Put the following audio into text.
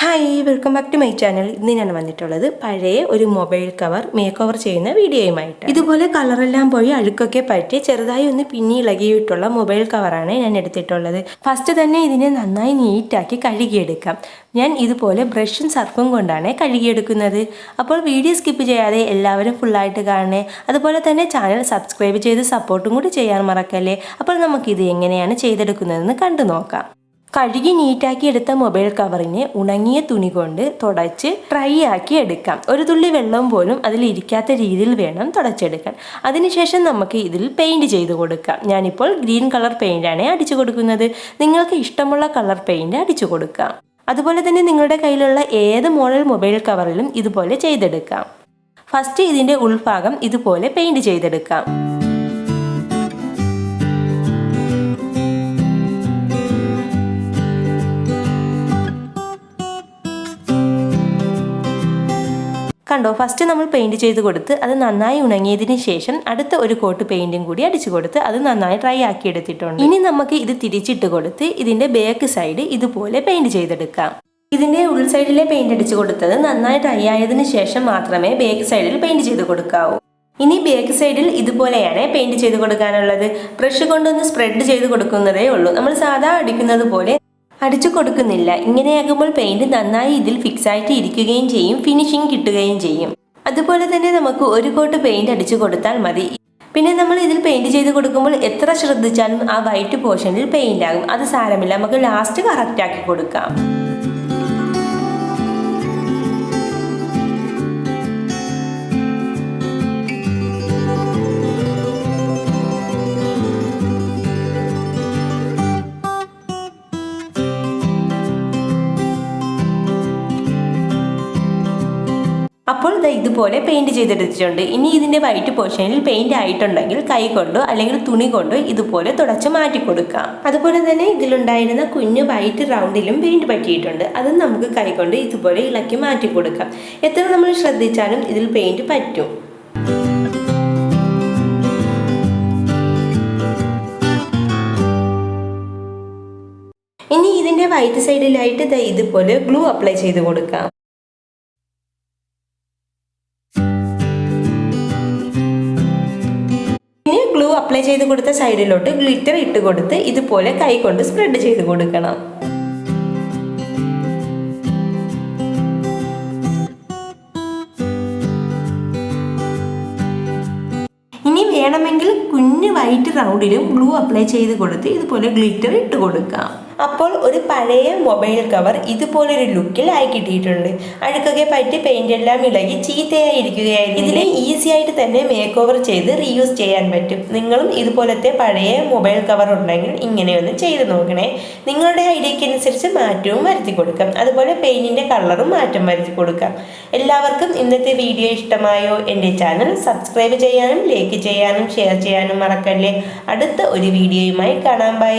Hi welcome back to my channel ഇന്ന് ഞാൻ വന്നിട്ടുള്ളത് പഴയ ഒരു മൊബൈൽ കവർ മേക്ക് ഓവർ ചെയ്യുന്ന വീഡിയോയുമായിട്ട് ഇതുപോലെ കളറെല്ലാം പോയി അഴുക്കൊക്കെ പറ്റി ചെറുതായി ഒന്ന് പിന്നി ഇളകിയിട്ടുള്ള മൊബൈൽ കവറാണ് ഞാൻ എടുത്തിട്ടുള്ളത്. ഫസ്റ്റ് തന്നെ ഇതിനെ നന്നായി നീറ്റാക്കി കഴുകിയെടുക്കാം. ഞാൻ ഇതുപോലെ ബ്രഷും സർഫും കൊണ്ടാണ് കഴുകിയെടുക്കുന്നത്. അപ്പോൾ വീഡിയോ സ്കിപ്പ് ചെയ്യാതെ എല്ലാവരും ഫുള്ളായിട്ട് കാണണേ. അതുപോലെ തന്നെ ചാനൽ സബ്സ്ക്രൈബ് ചെയ്ത് സപ്പോർട്ടും കൂടി ചെയ്യാൻ മറക്കല്ലേ? അപ്പോൾ നമുക്കിത് എങ്ങനെയാണ് ചെയ്തെടുക്കുന്നതെന്ന് കണ്ടു നോക്കാം. കഴുകി നീറ്റാക്കി എടുത്ത മൊബൈൽ കവറിനെ ഉണങ്ങിയ തുണി കൊണ്ട് തുടച്ച് ഡ്രൈ ആക്കി എടുക്കാം. ഒരു തുള്ളി വെള്ളം പോലും അതിൽ ഇരിക്കാത്ത രീതിയിൽ വേണം തുടച്ചെടുക്കാൻ. അതിനുശേഷം നമുക്ക് ഇതിൽ പെയിന്റ് ചെയ്ത് കൊടുക്കാം. ഞാനിപ്പോൾ ഗ്രീൻ കളർ പെയിന്റാണ് അടിച്ചു കൊടുക്കുന്നത്. നിങ്ങൾക്ക് ഇഷ്ടമുള്ള കളർ പെയിന്റ് അടിച്ചു കൊടുക്കാം. അതുപോലെ തന്നെ നിങ്ങളുടെ കയ്യിലുള്ള ഏത് മോഡൽ മൊബൈൽ കവറിലും ഇതുപോലെ ചെയ്തെടുക്കാം. ഫസ്റ്റ് ഇതിന്റെ ഉൾഭാഗം ഇതുപോലെ പെയിന്റ് ചെയ്തെടുക്കാം. കണ്ടോ ഫസ്റ്റ് നമ്മൾ പെയിന്റ് ചെയ്ത് കൊടുത്ത് അത് നന്നായി ഉണങ്ങിയതിന് ശേഷം അടുത്ത ഒരു കോട്ട് പെയിന്റും കൂടി അടിച്ചു കൊടുത്ത് അത് നന്നായി ഡ്രൈ ആക്കി എടുത്തിട്ടുണ്ട്. ഇനി നമുക്ക് ഇത് തിരിച്ചിട്ട് കൊടുത്ത് ഇതിന്റെ ബാക്ക് സൈഡ് ഇതുപോലെ പെയിന്റ് ചെയ്തെടുക്കാം. ഇതിന്റെ ഉൾ സൈഡിലെ പെയിന്റ് അടിച്ചു കൊടുത്തത് നന്നായി ഡ്രൈ ആയതിനു ശേഷം മാത്രമേ ബാക്ക് സൈഡിൽ പെയിന്റ് ചെയ്ത് കൊടുക്കാവൂ. ഇനി ബാക്ക് സൈഡിൽ ഇതുപോലെയാണ് പെയിന്റ് ചെയ്ത് കൊടുക്കാനുള്ളത്. ബ്രഷ് കൊണ്ടൊന്ന് സ്പ്രെഡ് ചെയ്ത് കൊടുക്കുന്നതേ ഉള്ളൂ. നമ്മൾ സാധാ അടിക്കുന്നത് പോലെ അടിച്ചു കൊടുക്കുന്നില്ല. ഇങ്ങനെയാകുമ്പോൾ പെയിന്റ് നന്നായി ഇതിൽ ഫിക്സ് ആയിട്ട് ഇരിക്കുകയും ചെയ്യും ഫിനിഷിംഗ് കിട്ടുകയും ചെയ്യും. അതുപോലെ തന്നെ നമുക്ക് ഒരു കോട്ട് പെയിന്റ് അടിച്ചു കൊടുത്താൽ മതി. പിന്നെ നമ്മൾ ഇതിൽ പെയിന്റ് ചെയ്ത് കൊടുക്കുമ്പോൾ എത്ര ശ്രദ്ധിച്ചാലും ആ വൈറ്റ് പോർഷനിൽ പെയിന്റ് ആകും. അത് സാരമില്ല. നമുക്ക് ലാസ്റ്റ് കറക്റ്റ് ആക്കി കൊടുക്കാം. അപ്പോൾ ദാ ഇതുപോലെ പെയിന്റ് ചെയ്തെടുത്തിട്ടുണ്ട്. ഇനി ഇതിന്റെ വൈറ്റ് പോർഷനിൽ പെയിന്റ് ആയിട്ടുണ്ടെങ്കിൽ കൈ കൊണ്ടോ അല്ലെങ്കിൽ തുണി കൊണ്ടോ ഇതുപോലെ തുടച്ച് മാറ്റി കൊടുക്കാം. അതുപോലെ തന്നെ ഇതിലുണ്ടായിരുന്ന കുഞ്ഞു വൈറ്റ് റൗണ്ടിലും പെയിന്റ് പറ്റിയിട്ടുണ്ട്. അതും നമുക്ക് കൈ കൊണ്ട് ഇതുപോലെ ഇളക്കി മാറ്റി കൊടുക്കാം. എത്ര നമ്മൾ ശ്രദ്ധിച്ചാലും ഇതിൽ പെയിന്റ് പറ്റും. ഇനി ഇതിന്റെ വൈറ്റ് സൈഡിലായിട്ട് ഇതുപോലെ ഗ്ലൂ അപ്ലൈ ചെയ്ത് കൊടുക്കാം. ചെയ്ത് കൊടുത്ത സൈഡിലോട്ട് ഗ്ലിറ്റർ ഇട്ട് കൊടുത്ത് ഇതുപോലെ കൈ കൊണ്ട് സ്പ്രെഡ് ചെയ്ത് കൊടുക്കണം. ഇനി വേണമെങ്കിൽ കുഞ്ഞു വൈറ്റ് റൗണ്ടിലും ഗ്ലൂ അപ്ലൈ ചെയ്ത് കൊടുത്ത് ഇതുപോലെ ഗ്ലിറ്റർ ഇട്ട് കൊടുക്കാം. അപ്പോൾ ഒരു പഴയ മൊബൈൽ കവർ ഇതുപോലൊരു ലുക്കിൽ ആയി കിട്ടിയിട്ടുണ്ട്. അഴുക്കൊക്കെ പറ്റി പെയിന്റ് എല്ലാം ഇളകി ചീത്തയായിരിക്കുകയായിരുന്നു. ഇതിനെ ഈസി ആയിട്ട് തന്നെ മേക്ക് ഓവർ ചെയ്ത് റീയൂസ് ചെയ്യാൻ പറ്റും. നിങ്ങളും ഇതുപോലത്തെ പഴയ മൊബൈൽ കവർ ഉണ്ടെങ്കിൽ ഇങ്ങനെയൊന്ന് ചെയ്ത് നോക്കണേ. നിങ്ങളുടെ ഐഡിയയ്ക്ക് അനുസരിച്ച് മാറ്റവും വരുത്തി കൊടുക്കാം. അതുപോലെ പെയിന്റിന്റെ കളറും മാറ്റം വരുത്തി കൊടുക്കാം. എല്ലാവർക്കും ഇന്നത്തെ വീഡിയോ ഇഷ്ടമായോ? എന്റെ ചാനൽ സബ്സ്ക്രൈബ് ചെയ്യാനും ലൈക്ക് ചെയ്യാനും ഷെയർ ചെയ്യാനും മറക്കല്ലേ. അടുത്ത ഒരു വീഡിയോയുമായി കാണാം. ബൈ